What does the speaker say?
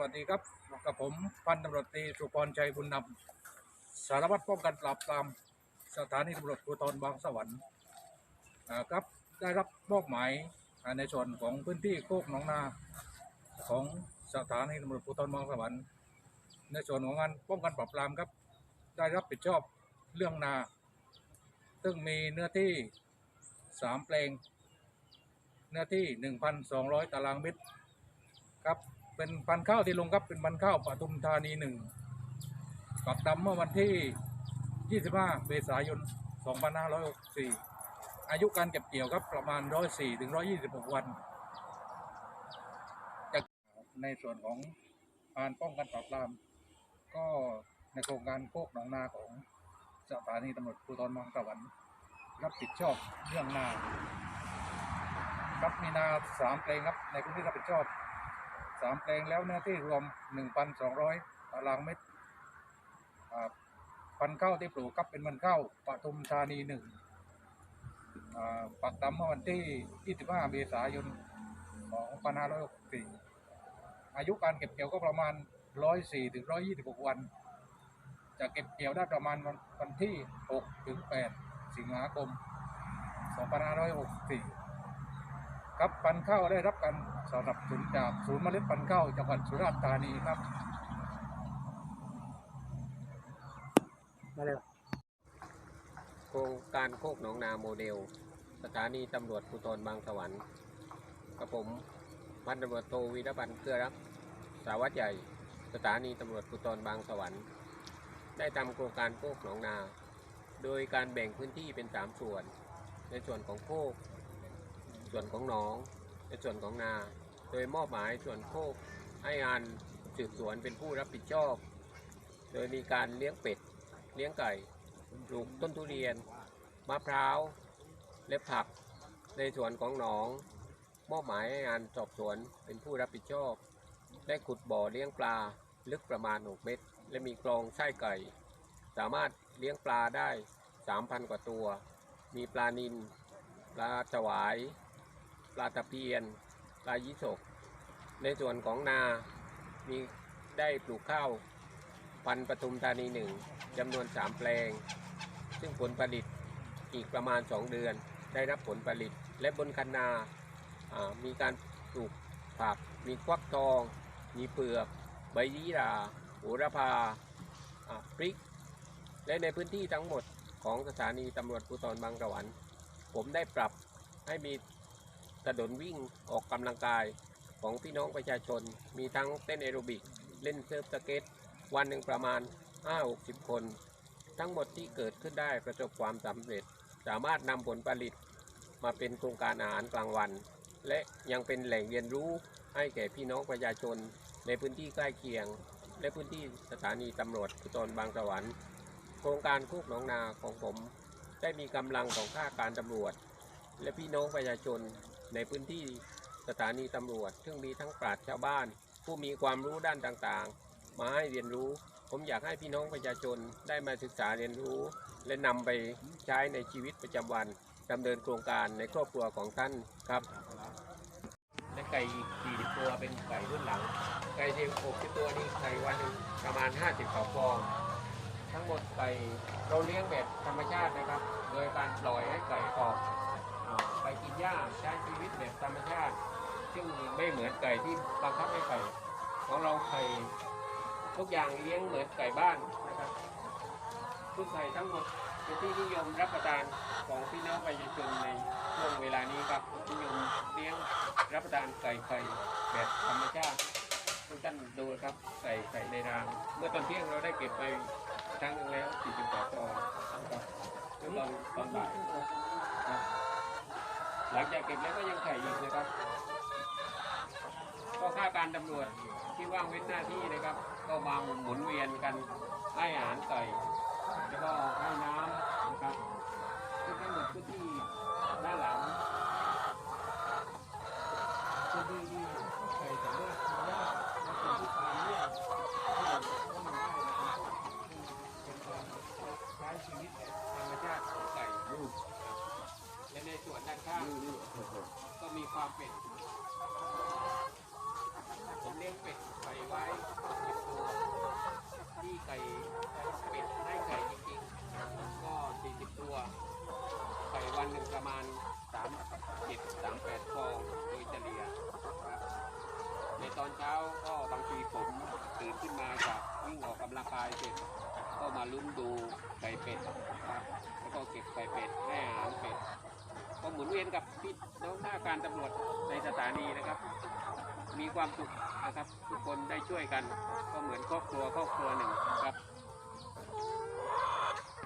วัสดีครับกับผมพันตำรวจตรีสุพรชัยบุญนำสารวัตรป้องกันปราบปรามสถานีตำรวจภูธรบางสวรรค์ครับได้รับมอบหมายในส่วนของพื้นที่โคกหนองนาของสถานีตำรวจภูธรบางสวรรค์ในส่วนของงานป้องกันปราบปรามครับ ได้รับผิดชอบเรื่องนา ซึ่งมีเนื้อที่สามแปลง เนื้อที่ 1,200 ตารางเมตรครับ เป็นพันข้าวที่ลงครับเป็นพันข้าวปทุมธานีหนึ่งปักดำเมื่อวันที่ 25 เมษายน 2564 อายุการเก็บเกี่ยวครับประมาณ 104 ถึง 126 วัน จากในส่วนของการป้องกันปราบปราม ก็ในโครงการโคกหนองนาของสถานีตำรวจภูธรบางสวรรค์รับผิดชอบเรื่องนา ครับมีนาสามแปลงครับในพื้นที่รับผิดชอบ สามแปลงแล้วเนื้อที่รวมหนึ่งพันสองร้อยตารางเมตรพันธุ์ข้าที่ปลูกครับเป็นพันธุ์ข้าปทุมธานีหนึ่งปักดำเมื่อวันที่ 25 เมษายน 2564 อายุการเก็บเกี่ยวก็ประมาณ 104ถึง126 วัน จะเก็บเกี่ยวได้ประมาณวันวันที่ 6 ถึง 8 สิงหาคม 2564 ครับพันข้าวได้รับการสนับสนุนจากศูนย์เมล็ดพันข้าวจังหวัดสุราษฎร์ธานีครับมาเลยโครงการโคกหนองนาโมเดล สถานีตำรวจภูธรบางสวรรค์กับผมพันตำรวจโทวีรพันธ์เกือรักสาวัตรใหญ่สถานีตำรวจภูธรบางสวรรค์ ได้ทำโครงการโคกหนองนา โดยการแบ่งพื้นที่เป็นสามส่วน ในส่วนของโคก ส่วนของหนองในส่วนของนา โดยมอบหมายส่วนโคกให้งานสืบสวนเป็นผู้รับผิดชอบ โดยมีการเลี้ยงเป็ด เลี้ยงไก่ปลูกต้นทุเรียน มะพร้าว และผัก ในส่วนของหนอง มอบหมายให้งานสอบสวนเป็นผู้รับผิดชอบ ได้ขุดบ่อเลี้ยงปลาลึกประมาณ 6 เมตร และมีกรองไส้ไก่ สามารถเลี้ยงปลาได้ 3,000 กว่าตัว มีปลานิล ปลาฉวาย ลาตะเพียนปลายี่สกในส่วนของนา มีได้ปลูกข้าวพันปทุมธานีหนึ่งจำนวน 3 แปลง ซึ่งผลผลิตอีกประมาณ 2 เดือน ได้รับผลผลิต และบนคันนา มีการปลูกผัก มีควักทอง มีเปลือก ใบยีราโหระพาพริก และในพื้นที่ทั้งหมดของสถานีตำรวจภูธรบางกระวัน ผมได้ปรับให้มี ถนนวิ่งออกกำลังกายของพี่น้องประชาชน มีทั้งเต้นแอโรบิก เล่นเซิร์ฟสเก็ต วันหนึ่งประมาณ 5-60 คน ทั้งหมดที่เกิดขึ้นได้ประสบความสำเร็จ สามารถนำผลผลิตมาเป็นโครงการอาหารกลางวัน และยังเป็นแหล่งเรียนรู้ให้แก่พี่น้องประชาชนในพื้นที่ใกล้เคียง และพื้นที่สถานีตำรวจภูธรบางสวรรค์โครงการคุกหนองนาของผม ได้มีกำลังของข้าการตำรวจ และพี่น้องประชาชน ในพื้นที่สถานีตำรวจ ซึ่งมีทั้งปราชญ์ชาวบ้าน ผู้มีความรู้ด้านต่างๆ มาให้เรียนรู้ ผมอยากให้พี่น้องประชาชนได้มาศึกษาเรียนรู้ และนำไปใช้ในชีวิตประจำวันดำเนินโครงการในครอบครัวของท่านครับ และไก่อีก40ตัวเป็นไก่รุ่นหลัง ไก่เที่60ตัวนี้ไก่วันหนึ่งประมาณ 50ต่อฟอง ทั้งหมดไก่เราเลี้ยงแบบธรรมชาตินะครับ โดยการปล่อยให้ไก่ออก ไปกินหญ้าใช้ชีวิตแบบธรรมชาติ ซึ่งไม่เหมือนไก่ที่บังคับให้ไก่ของเราไข่ทุกอย่างเลี้ยงเหมือนไก่บ้านนะครับทุกไก่ทั้งหมดเป็นที่นิยมรับประทานของพี่น้องประชาชนในช่วงเวลานี้ครับนิยมเลี้ยงรับประทานไก่ไข่แบบธรรมชาติทุกท่านดูครับไก่ไข่ในราง เมื่อตอนเที่ยงเราได้เก็บไปครั้งหนึงแล้ว48ฟองนะครับแล้วตอนตอนบ่ายครับ หลังจากเก็บแล้วก็ยังไข่อีกนะครับ ก็ข้าการตำรวจที่ว่างเว้นหน้าที่นะครับ ก็มาหมุนเวียนกันให้อาหารไก่แล้วก็ให้น้ำนะครับซึ่งทั้งหมดพื้นที่ด้านหลังพื้นที่ที่ นด้านข้างก็มีความเป็ดผมเลี้ยงเป็ดไก่ไว้ที่ไก่เป็ดให้ไก่จริงๆ ก็ 40 ตัว ไก่วันหนึ่งประมาณ 3 7 3 8ฟองโดยเฉลี่ยในตอนเช้าก็บางทีผมตื่นขึ้นมาจากวิ่งออกกำลังกายเสร็จก็มาลุ้นดูไก่เป็ดครับแล้วก็เก็บไก่เป็ดให้อาหารเป็ด ก็หมุนเวียนกับพี่น้องหน้าการตำรวจในสถานีนะครับ มีความสุขนะครับ ทุกคนได้ช่วยกัน ก็เหมือนครอบครัวครอบครัวหนึ่งครับ